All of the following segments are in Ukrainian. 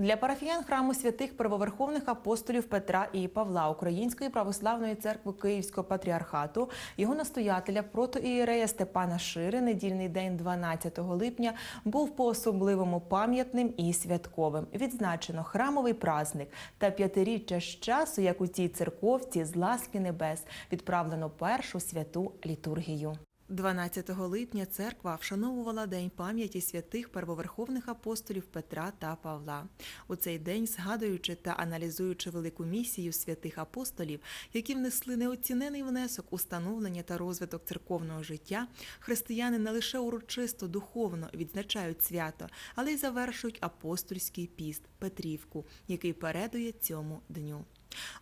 Для парафіян храму святих первоверховних апостолів Петра і Павла Української православної церкви Київського патріархату його настоятеля протоієрея Степана Шири недільний день 12 липня був по особливому пам'ятним і святковим. Відзначено храмовий праздник та п'ятиріччя з часу, як у цій церковці з ласки небес відправлено першу святу літургію. 12 липня церква вшановувала День пам'яті святих первоверховних апостолів Петра та Павла. У цей день, згадуючи та аналізуючи велику місію святих апостолів, які внесли неоцінений внесок у становлення та розвиток церковного життя, християни не лише урочисто духовно відзначають свято, але й завершують апостольський піст Петрівку, який передує цьому дню.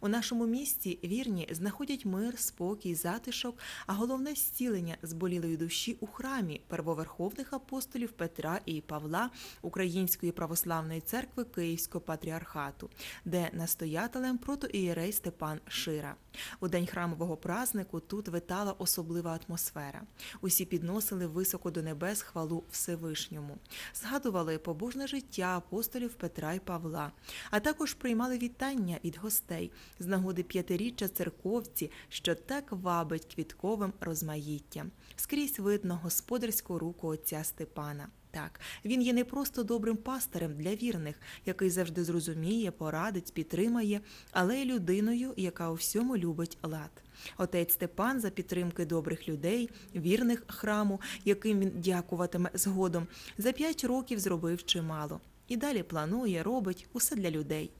У нашому місті вірні знаходять мир, спокій, затишок, а головне зцілення зболілої душі у храмі первоверховних апостолів Петра і Павла Української православної церкви Київського патріархату, де настоятелем протоієрей Степан Шира. У день храмового празнику тут витала особлива атмосфера. Усі підносили високо до небес хвалу Всевишньому, згадували побожне життя апостолів Петра і Павла, а також приймали вітання від гостей з нагоди п'ятиріччя церковці, що так вабить квітковим розмаїттям. Скрізь видно господарську руку отця Степана. Так, він є не просто добрим пастирем для вірних, який завжди зрозуміє, порадить, підтримає, але й людиною, яка у всьому любить лад. Отець Степан за підтримки добрих людей, вірних храму, яким він дякуватиме згодом, за п'ять років зробив чимало. І далі планує, робить усе для людей.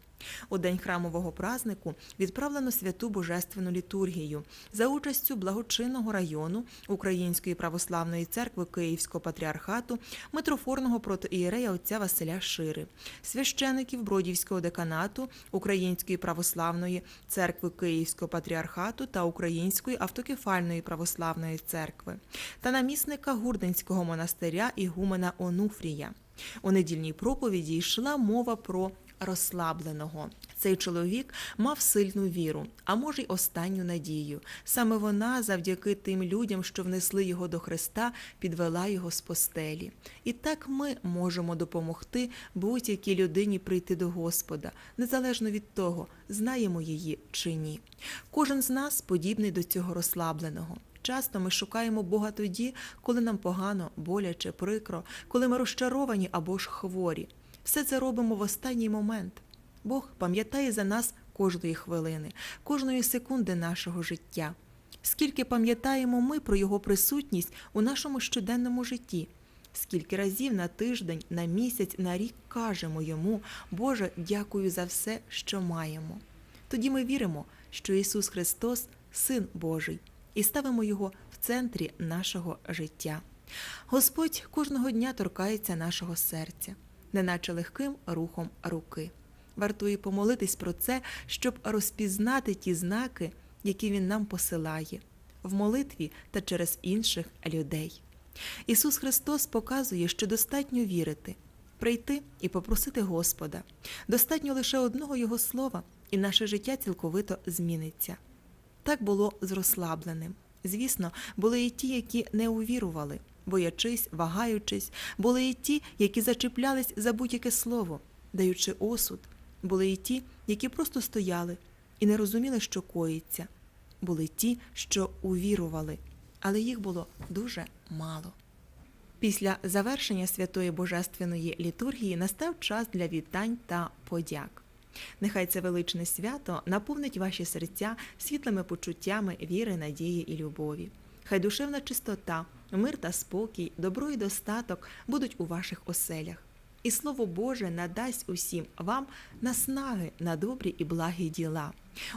У день храмового празнику відправлено святу божественну літургію за участю благочинного району Української православної церкви Київського патріархату, митрофорного протоієрея отця Василя Шири, священиків Бродівського деканату Української православної церкви Київського патріархату та Української автокефальної православної церкви та намісника Гурденського монастиря Ігумена Онуфрія. У недільній проповіді йшла мова про розслабленого. Цей чоловік мав сильну віру, а може й останню надію. Саме вона, завдяки тим людям, що внесли його до Христа, підвела його з постелі. І так ми можемо допомогти будь-якій людині прийти до Господа, незалежно від того, знаємо її чи ні. Кожен з нас подібний до цього розслабленого. Часто ми шукаємо Бога тоді, коли нам погано, боляче, прикро, коли ми розчаровані або ж хворі. Все це робимо в останній момент. Бог пам'ятає за нас кожної хвилини, кожної секунди нашого життя. Скільки пам'ятаємо ми про Його присутність у нашому щоденному житті, скільки разів на тиждень, на місяць, на рік кажемо йому, Боже, дякую за все, що маємо. Тоді ми віримо, що Ісус Христос Син Божий, і ставимо Його в центрі нашого життя. Господь кожного дня торкається нашого серця неначе легким рухом руки. Вартує помолитись про це, щоб розпізнати ті знаки, які Він нам посилає, в молитві та через інших людей. Ісус Христос показує, що достатньо вірити, прийти і попросити Господа. Достатньо лише одного Його слова, і наше життя цілковито зміниться. Так було з розслабленим. Звісно, були і ті, які не увірували боячись, вагаючись, були і ті, які зачіплялись за будь-яке слово, даючи осуд, були і ті, які просто стояли і не розуміли, що коїться, були ті, що увірували, але їх було дуже мало. Після завершення святої божественної літургії настав час для вітань та подяк. Нехай це величне свято наповнить ваші серця світлими почуттями віри, надії і любові. Хай душевна чистота, мир та спокій, добро і достаток будуть у ваших оселях. І Слово Боже надасть усім вам наснаги на добрі і благі діла.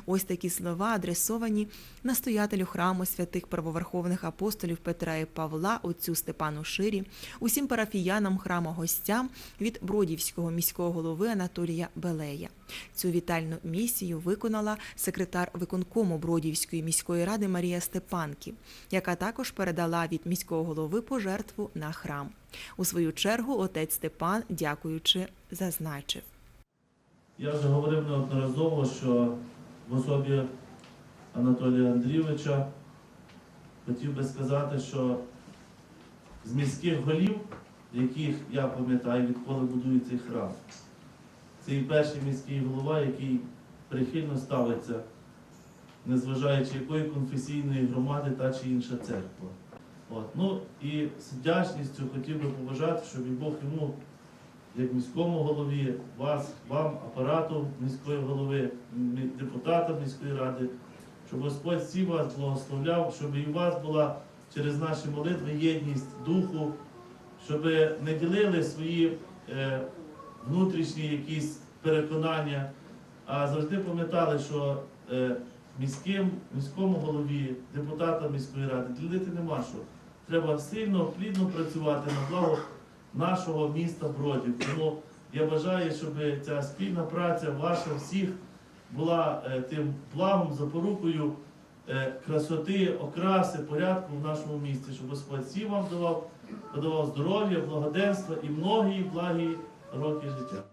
Ось такі слова адресовані настоятелю храму святих правоверховних апостолів Петра і Павла, отцю Степану Ширі, усім парафіянам храму гостям від Бродівського міського голови Анатолія Белея. Цю вітальну місію виконала секретар виконкому Бродівської міської ради Марія Степанків, яка також передала від міського голови пожертву на храм. У свою чергу отець Степан, дякуючи, зазначив. Я вже говорив неодноразово, що в особі Анатолія Андрійовича хотів би сказати, що з міських голів, яких я пам'ятаю, відколи будує цей храм, це і перший міський голова, який прихильно ставиться, незважаючи якої конфесійної громади та чи інша церква. От. Ну і з вдячністю хотів би побажати, щоб і Бог йому, як міському голові, вас, вам, апарату міської голови, депутатам міської ради, щоб Господь всі вас благословляв, щоб і у вас була через наші молитви єдність духу, щоб не ділили свої е, внутрішні якісь переконання, а завжди пам'ятали, що е, міським, міському голові, депутатам міської ради ділити нема що. Треба сильно, плідно працювати на благо нашого міста Бродів. Тому я бажаю, щоб ця спільна праця ваша всіх була е, тим благом, запорукою е, красоти, окраси, порядку в нашому місті, щоб Господь всім вам давав, подавав здоров'я, благоденства і многі благі роки життя.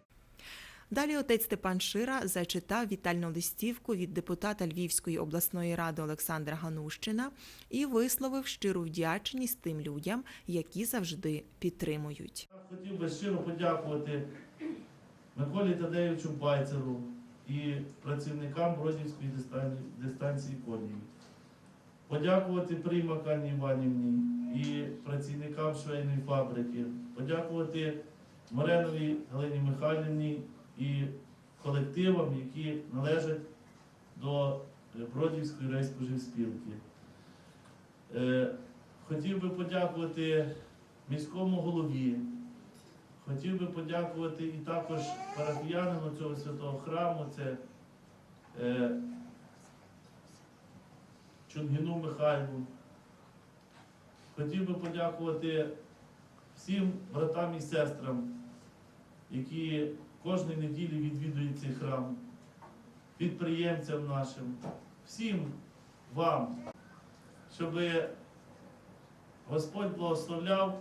Далі отець Степан Шира зачитав вітальну листівку від депутата Львівської обласної ради Олександра Ганущина і висловив щиру вдячність тим людям, які завжди підтримують. Хотів би щиро подякувати Миколі Тадеєвичу Байцеру і працівникам Бродівської дистанції, Конії. Подякувати Приймак Анні Іванівні і працівникам швейної фабрики. Подякувати Мореновій Галині Михайлівні і колективам, які належать до е, Бродівської рейспоживспілки. Е, Хотів би подякувати міському голові. Хотів би подякувати і також парафіянину цього святого храму, це е, Чунгіну Михайлу. Хотів би подякувати всім братам і сестрам, які кожної неділі відвідують цей храм, підприємцям нашим, всім вам, щоб Господь благословляв,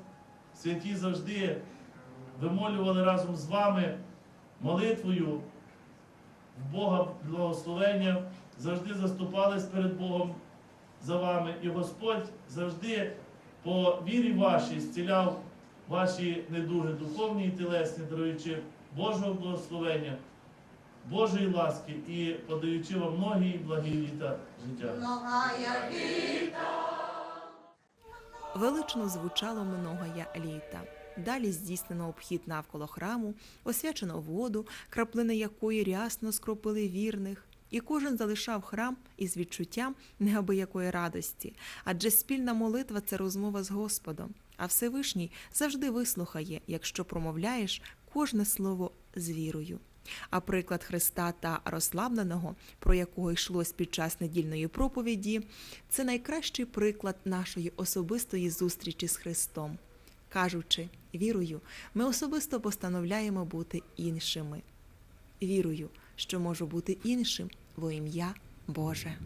святі завжди вимолювали разом з вами молитвою в Бога благословення, завжди заступались перед Богом за вами. І Господь завжди по вірі вашій зціляв ваші недуги духовні і тілесні, даруючи Божого благословення, Божої ласки і подаючи вам многі і благі літа життя. Велично звучало многоя літа. Далі здійснено обхід навколо храму, освячено воду, краплини якої рясно скропили вірних. І кожен залишав храм із відчуттям неабиякої радості, адже спільна молитва це розмова з Господом, а Всевишній завжди вислухає, якщо промовляєш кожне слово з вірою. А приклад Христа та розслабленого, про якого йшлось під час недільної проповіді, це найкращий приклад нашої особистої зустрічі з Христом. Кажучи, вірою, ми особисто постановляємо бути іншими. Вірую, що можу бути іншим во ім'я Боже.